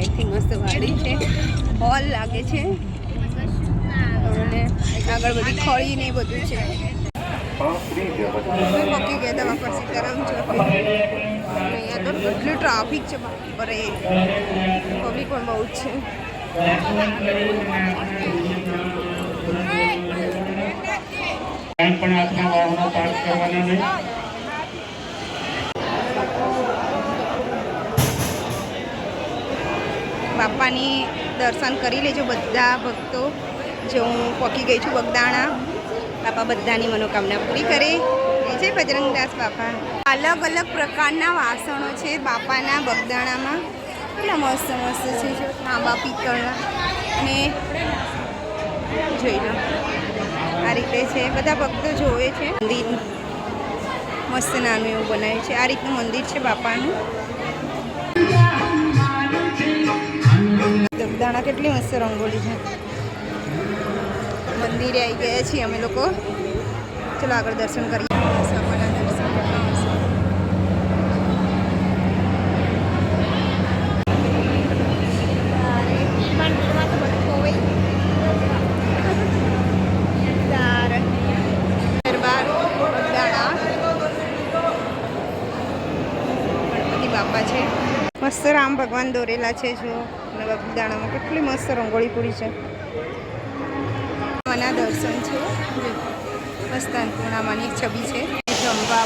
સાઈડથી મસ્ત વાડી છે. હોલ લાગે છે. અને આગળ બધી ખળી ને બધું છે. અમે ગયા હતા બાપા સીતારામ ચોકે અહીંયા તો કેટલી ટ્રાફિક છે બાપરે પબ્લિક પણ બહુ જ છે. વાહનો પાર્ક કરવાના નહીં. બાપાની દર્શન કરી લેજો બધા ભક્તો. જો હું પહોંચી ગઈ છું બગદાણા, બાપા બધાની મનોકામના પૂરી કરે. છે બજરંગદાસ બાપા. અલગ અલગ પ્રકારના વાસણો છે બાપાના બગદાણામાં. કેટલા મસ્ત મસ્ત છે જો તાંબા પિત્તળના અને જોઈ લો. આ રીતે છે. બધા ભક્તો જોવે છે. મંદિર. મસ્ત નાનું એવું બનાવ્યું છે. આ રીતનું મંદિર છે બાપાનું. દગદાણા કેટલી મસ્ત રંગોળી છે. મંદિરે આવી ગયા છીએ અમે લોકો. ચલો આગળ દર્શન કરીએ. બાપાના દર્શન કરવા આવશે. તારે મંદિરમાં તો બધું ખોવાઈ તારે દરબાર બગદાણા ગણપતિ બાપા છે. મસ્ત રામ ભગવાન દોરેલા છે જો. અને બગદાણામાં કેટલી મસ્ત રંગોળી પૂરી છે. મના દર્શન છે. મસ્ત અન્નપૂર્ણામાની છબી છે. ચંપા